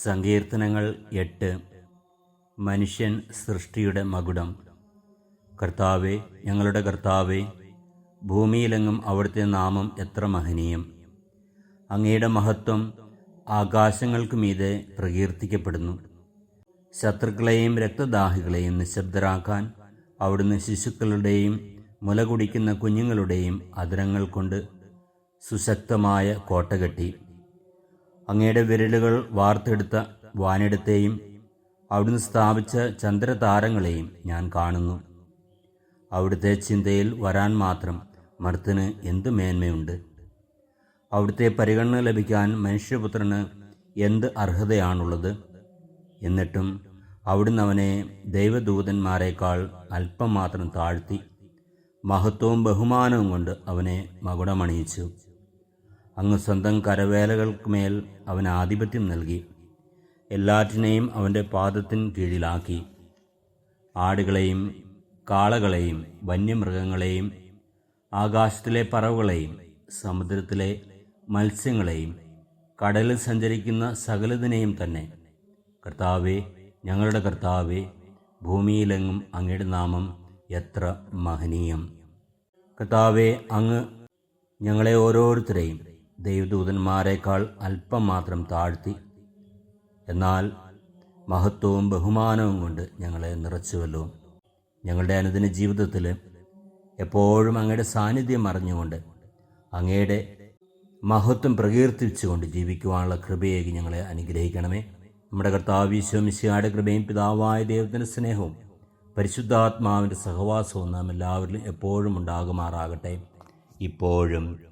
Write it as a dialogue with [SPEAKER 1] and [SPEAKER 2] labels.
[SPEAKER 1] സങ്കീർത്തനങ്ങൾ എട്ട്. മനുഷ്യൻ സൃഷ്ടിയുടെ മകുടം. കർത്താവെ ഞങ്ങളുടെ കർത്താവെ ഭൂമിയിലെങ്ങും അവിടുത്തെ നാമം എത്ര മഹനീയം. അങ്ങയുടെ മഹത്വം ആകാശങ്ങൾക്ക് മീതെ പ്രകീർത്തിക്കപ്പെടുന്നു. ശത്രുക്കളെയും രക്തദാഹികളെയും നിശബ്ദരാക്കാൻ അവിടുന്ന് ശിശുക്കളുടെയും മുല കുടിക്കുന്ന കുഞ്ഞുങ്ങളുടെയും അതിരങ്ങൾ കൊണ്ട് സുശക്തമായ കോട്ട കെട്ടി. അങ്ങയുടെ വിരലുകൾ വാർത്തെടുത്ത വാനിടത്തെയും അവിടുന്ന് സ്ഥാപിച്ച ചന്ദ്രതാരങ്ങളെയും ഞാൻ കാണുന്നു. അവിടുത്തെ ചിന്തയിൽ വരാൻ മാത്രം മർത്തിന് എന്ത് മേന്മയുണ്ട്? അവിടുത്തെ പരിഗണന ലഭിക്കാൻ മനുഷ്യപുത്രന് എന്ത് അർഹതയാണുള്ളത്? എന്നിട്ടും അവിടുന്ന് അവനെ ദൈവദൂതന്മാരെക്കാൾ അല്പം മാത്രം താഴ്ത്തി മഹത്വവും ബഹുമാനവും കൊണ്ട് അവനെ മകുടമണിയിച്ചു. അങ്ങ് സ്വന്തം കരവേലകൾക്ക് മേൽ അവന് ആധിപത്യം നൽകി. എല്ലാറ്റിനെയും അവന്റെ പാദത്തിൻ കീഴിലാക്കി. ആടുകളെയും കാളകളെയും വന്യമൃഗങ്ങളെയും ആകാശത്തിലെ പറവുകളെയും സമുദ്രത്തിലെ മത്സ്യങ്ങളെയും കടലിൽ സഞ്ചരിക്കുന്ന സകലതിനെയും തന്നെ. കർത്താവെ ഞങ്ങളുടെ കർത്താവെ ഭൂമിയിലെങ്ങും അങ്ങയുടെ നാമം എത്ര മഹനീയം. കർത്താവെ അങ്ങ് ഞങ്ങളെ ഓരോരുത്തരെയും ദൈവദൂതന്മാരെക്കാൾ അല്പം മാത്രം താഴ്ത്തി. എന്നാൽ മഹത്വവും ബഹുമാനവും കൊണ്ട് ഞങ്ങളെ നിറച്ചുവല്ലോ. ഞങ്ങളുടെ അനുദിന ജീവിതത്തിൽ എപ്പോഴും അങ്ങയുടെ സാന്നിധ്യം അറിഞ്ഞുകൊണ്ട് അങ്ങയുടെ മഹത്വം പ്രകീർത്തിച്ചുകൊണ്ട് ജീവിക്കുവാനുള്ള കൃപയേക്ക് ഞങ്ങളെ അനുഗ്രഹിക്കണമേ. നമ്മുടെ കർത്താവീശ്വമിശിയാടെ കൃപയും പിതാവായ ദൈവത്തിന്റെ സ്നേഹവും പരിശുദ്ധാത്മാവിന്റെ സഹവാസവും നാം എല്ലാവരിലും എപ്പോഴും ഉണ്ടാകുമാറാകട്ടെ. ഇപ്പോഴും